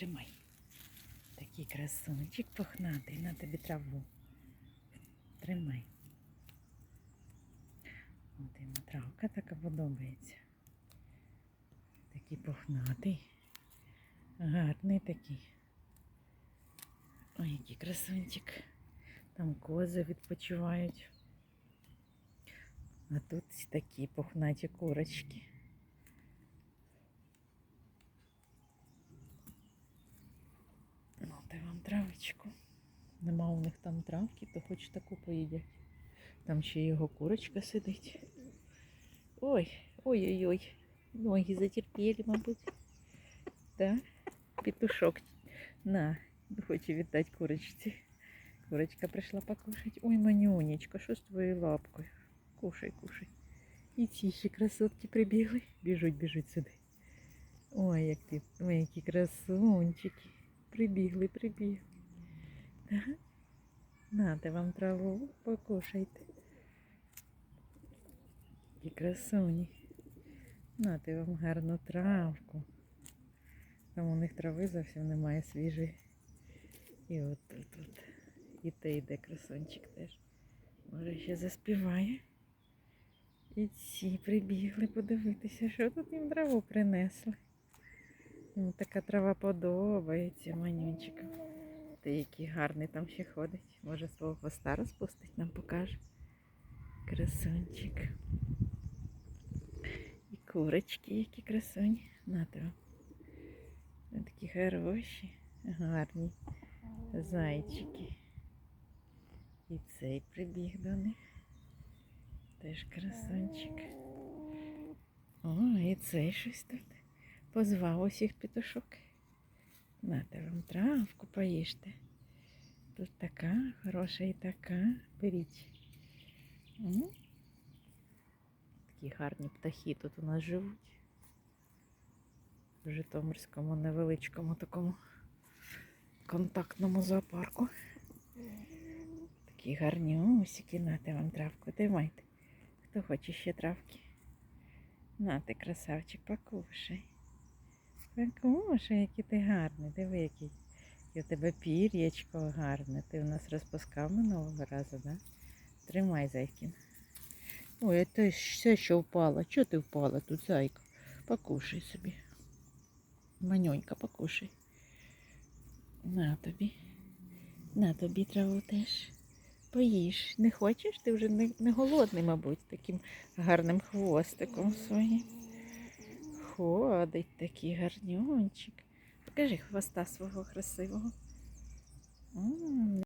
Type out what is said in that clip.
тримай. Такий красунчик пухнатий, на тобі траву. Тримай. От йому травка така подобається. Такий пухнатий. Гарний такий. Ой, який красунчик. Там кози відпочивають. А тут такі пухнаті курочки. Дай вам травочку. Нема у них там травки, то хоч таку поїдять. Там ще його курочка сидить. Ой, ой-ой-ой. Ноги затерпіли, мабуть. Да? Петушок. На, хоче віддати курочці. Курочка прийшла покушать. Ой, манюнечка, що з твоєю лапкою? Кушай, кушай. І ці ще красотки прибігли. Біжуть, біжуть сюди. Ой, як ти, ой, які красунчики. Прибігли, прибігли. Нате вам траву, покушайте. Які красуні. Нате вам гарну травку. Там у них трави зовсім немає свіжої. І от тут, тут. І те йде красунчик теж. Може ще заспіває. І ці прибігли подивитися, що тут їм траву принесли. Йому така трава подобається манюнчикам. Ти який гарний там ще ходить. Може свого хвоста розпустить, нам покаже. Красунчик. І курочки, які красуні. Вам. Такі хороші, гарні зайчики. І цей прибіг до них. Теж красунчик. О, і цей щось тут. Позвав усіх петушок. Нате вам травку поїжте. Тут така хороша і така. Беріть. Такі гарні птахи тут у нас живуть. В Житомирському невеличкому такому контактному зоопарку. Такі гарні усіки, нате вам травку. Тримайте. Хто хоче ще травки? Нате, красавчик, покушай. Покушай, який ти гарний. Диви, який. І у тебе пір'ячко гарне. Ти у нас розпускав минулого разу, да? Тримай, зайкін. Ой, це все, що впало. Чого ти впала тут, зайка? Покушай собі. Маньонька, покушай. На тобі. На тобі траву теж. Поїж. Не хочеш? Ти вже не, не голодний, мабуть, таким гарним хвостиком своїм. Ходить такий гарнюнчик. Покажи хвоста свого красивого.